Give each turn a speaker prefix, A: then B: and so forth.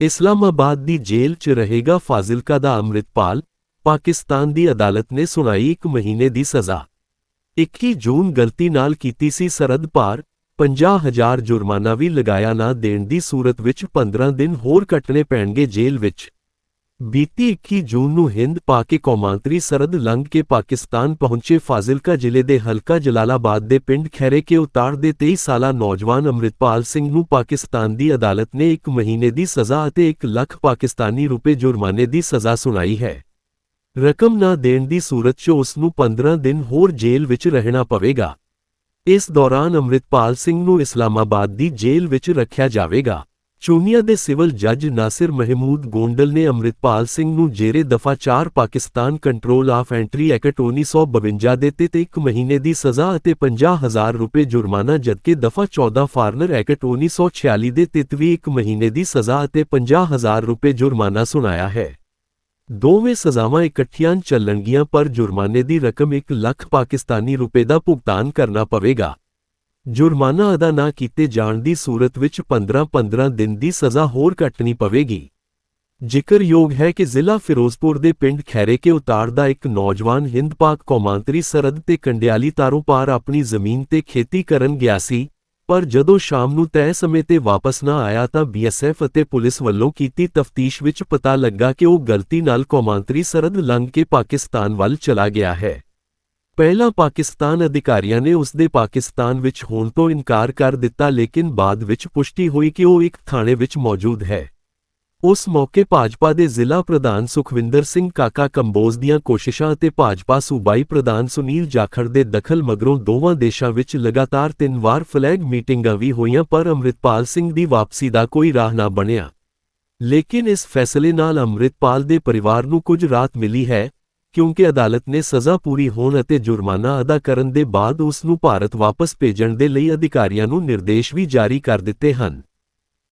A: ਇਸਲਾਮਾਬਾਦ ਦੀ ਜੇਲ੍ਹ 'ਚ ਰਹੇਗਾ ਫਾਜ਼ਿਲਕਾ ਦਾ ਅੰਮ੍ਰਿਤਪਾਲ, ਪਾਕਿਸਤਾਨ ਦੀ ਅਦਾਲਤ ਨੇ ਸੁਣਾਈ ਇੱਕ ਮਹੀਨੇ ਦੀ ਸਜ਼ਾ। 21 ਜੂਨ ਗਲਤੀ ਨਾਲ ਕੀਤੀ ਸੀ ਸਰਹੱਦ ਪਾਰ 50000 ਜੁਰਮਾਨਾ ਵੀ ਲਗਾਇਆ ਨਾ ਦੇਣ ਦੀ ਸੂਰਤ ਵਿੱਚ 15 ਦਿਨ ਹੋਰ ਕੱਟਣੇ ਪੈਣਗੇ ਜੇਲ੍ਹ ਵਿੱਚ। ਬੀਤੀ 21 ਜੂਨ ਨੂੰ ਹਿੰਦ ਪਾ ਕੇ ਕੌਮਾਂਤਰੀ ਸਰਹੱਦ ਲੰਘ ਕੇ ਪਾਕਿਸਤਾਨ ਪਹੁੰਚੇ ਫਾਜ਼ਿਲਕਾ ਜ਼ਿਲ੍ਹੇ ਦੇ ਹਲਕਾ ਜਲਾਲਾਬਾਦ ਦੇ ਪਿੰਡ ਖੈਰੇ ਕੇ ਉਤਾਰ ਦੇ 23 ਸਾਲਾ ਨੌਜਵਾਨ ਅੰਮ੍ਰਿਤਪਾਲ ਸਿੰਘ ਨੂੰ ਪਾਕਿਸਤਾਨ ਦੀ ਅਦਾਲਤ ਨੇ 1 ਮਹੀਨੇ ਦੀ ਸਜ਼ਾ ਅਤੇ 1 ਲੱਖ ਪਾਕਿਸਤਾਨੀ ਰੁਪਏ ਜੁਰਮਾਨੇ ਦੀ ਸਜ਼ਾ ਸੁਣਾਈ ਹੈ। ਰਕਮ ਨਾ ਦੇਣ ਦੀ ਸੂਰਤ 'ਚ ਉਸ ਨੂੰ 15 ਦਿਨ ਹੋਰ ਜੇਲ੍ਹ ਵਿੱਚ ਰਹਿਣਾ ਪਵੇਗਾ। ਇਸ ਦੌਰਾਨ ਅੰਮ੍ਰਿਤਪਾਲ ਸਿੰਘ ਨੂੰ ਇਸਲਾਮਾਬਾਦ ਦੀ ਜੇਲ੍ਹ ਵਿੱਚ ਰੱਖਿਆ ਜਾਵੇਗਾ। ਚੂਨੀਆ ਦੇ ਸਿਵਲ ਜੱਜ ਨਾਸਿਰ ਮਹਿਮੂਦ ਗੋਂਡਲ ਨੇ ਅੰਮ੍ਰਿਤਪਾਲ ਸਿੰਘ ਨੂੰ ਜੇਰੇ ਦਫਾ 4 Pakistan control of entry act 1952 ਦੇ ਤਹਿਤ 1 ਮਹੀਨੇ ਦੀ ਸਜ਼ਾ ਅਤੇ 50000 ਰੁਪਏ ਜੁਰਮਾਨਾ ਜਦਕਿ ਦਫਾ 14 ਫਾਰਨਰ ਐਕਟ 1946 ਦੇ ਤਹਿਤ ਵੀ 1 ਮਹੀਨੇ ਦੀ ਸਜ਼ਾ ਅਤੇ 50000 ਰੁਪਏ ਜੁਰਮਾਨਾ ਸੁਣਾਇਆ ਹੈ। ਦੋਵੇਂ ਸਜ਼ਾਵਾਂ ਇਕੱਠੀਆਂ ਚੱਲਣਗੀਆਂ ਪਰ ਜੁਰਮਾਨੇ ਦੀ ਰਕਮ 1 ਲੱਖ ਪਾਕਿਸਤਾਨੀ ਰੁਪਏ ਦਾ ਭੁਗਤਾਨ ਕਰਨਾ ਪਵੇਗਾ। ਜੁਰਮਾਨਾ ਅਦਾ ਨਾ ਕੀਤੇ ਜਾਣ ਦੀ ਸੂਰਤ ਵਿੱਚ 15-15 ਦਿਨ ਦੀ ਸਜ਼ਾ ਹੋਰ ਕੱਟਣੀ ਪਵੇਗੀ। ਜ਼ਿਕਰਯੋਗ ਹੈ ਕਿ ਜ਼ਿਲ੍ਹਾ ਫਿਰੋਜ਼ਪੁਰ ਦੇ ਪਿੰਡ ਖੈਰੇ ਕੇ ਉਤਾਰ ਦਾ ਇੱਕ ਨੌਜਵਾਨ ਹਿੰਦ ਪਾਕ ਕੌਮਾਂਤਰੀ ਸਰਹੱਦ ਤੇ ਕੰਡਿਆਲੀ ਤਾਰੋਂ ਪਾਰ ਆਪਣੀ ਜ਼ਮੀਨ ਤੇ ਖੇਤੀ ਕਰਨ ਗਿਆ ਸੀ, ਪਰ ਜਦੋਂ ਸ਼ਾਮ ਨੂੰ ਤੈਅ ਸਮੇਂ ਤੇ ਵਾਪਸ ਨਾ ਆਇਆ ਤਾਂ ਬੀਐਸਐਫ ਅਤੇ ਪੁਲਿਸ ਵੱਲੋਂ ਕੀਤੀ ਤਫਤੀਸ਼ ਵਿੱਚ ਪਤਾ ਲੱਗਾ ਕਿ ਉਹ ਗਲਤੀ ਨਾਲ ਕੌਮਾਂਤਰੀ ਸਰਹੱਦ ਲੰਘ ਕੇ ਪਾਕਿਸਤਾਨ ਵੱਲ ਚਲਾ ਗਿਆ ਹੈ। ਪਹਿਲਾਂ ਪਾਕਿਸਤਾਨ ਅਧਿਕਾਰੀਆਂ ਨੇ ਉਸ ਦੇ ਪਾਕਿਸਤਾਨ ਵਿੱਚ ਹੋਣ ਤੋਂ ਇਨਕਾਰ ਕਰ ਦਿੱਤਾ, ਲੇਕਿਨ ਬਾਅਦ ਵਿੱਚ ਪੁਸ਼ਟੀ ਹੋਈ ਕਿ ਉਹ ਇੱਕ ਥਾਣੇ ਵਿੱਚ ਮੌਜੂਦ ਹੈ। ਉਸ ਮੌਕੇ ਭਾਜਪਾ ਦੇ ਜ਼ਿਲ੍ਹਾ ਪ੍ਰਧਾਨ ਸੁਖਵਿੰਦਰ ਸਿੰਘ ਕਾਕਾ ਕੰਬੋਜ ਦੀਆਂ ਕੋਸ਼ਿਸ਼ਾਂ ਅਤੇ ਭਾਜਪਾ ਸੂਬਾਈ ਪ੍ਰਧਾਨ ਸੁਨੀਲ ਜਾਖੜ ਦੇ ਦਖਲ ਮਗਰੋਂ ਦੋਵਾਂ ਦੇਸ਼ਾਂ ਵਿੱਚ ਲਗਾਤਾਰ ਤਿੰਨ ਵਾਰ ਫਲੈਗ ਮੀਟਿੰਗਾਂ ਵੀ ਹੋਈਆਂ, ਪਰ ਅੰਮ੍ਰਿਤਪਾਲ ਸਿੰਘ ਦੀ ਵਾਪਸੀ ਦਾ ਕੋਈ ਰਾਹ ਨਾ ਬਣਿਆ। ਲੇਕਿਨ ਇਸ ਫੈਸਲੇ ਨਾਲ ਅੰਮ੍ਰਿਤਪਾਲ ਦੇ ਪਰਿਵਾਰ ਨੂੰ ਕੁਝ ਰਾਤ ਮਿਲੀ ਹੈ। ਕਿਉਂਕਿ ਅਦਾਲਤ ਨੇ ਸਜ਼ਾ ਪੂਰੀ ਹੋਣ ਅਤੇ ਜੁਰਮਾਨਾ ਅਦਾ ਕਰਨ ਦੇ ਬਾਅਦ ਉਸ ਨੂੰ ਭਾਰਤ ਵਾਪਸ ਭੇਜਣ ਦੇ ਲਈ ਅਧਿਕਾਰੀਆਂ ਨੂੰ ਨਿਰਦੇਸ਼ ਵੀ ਜਾਰੀ ਕਰ ਦਿੱਤੇ ਹਨ।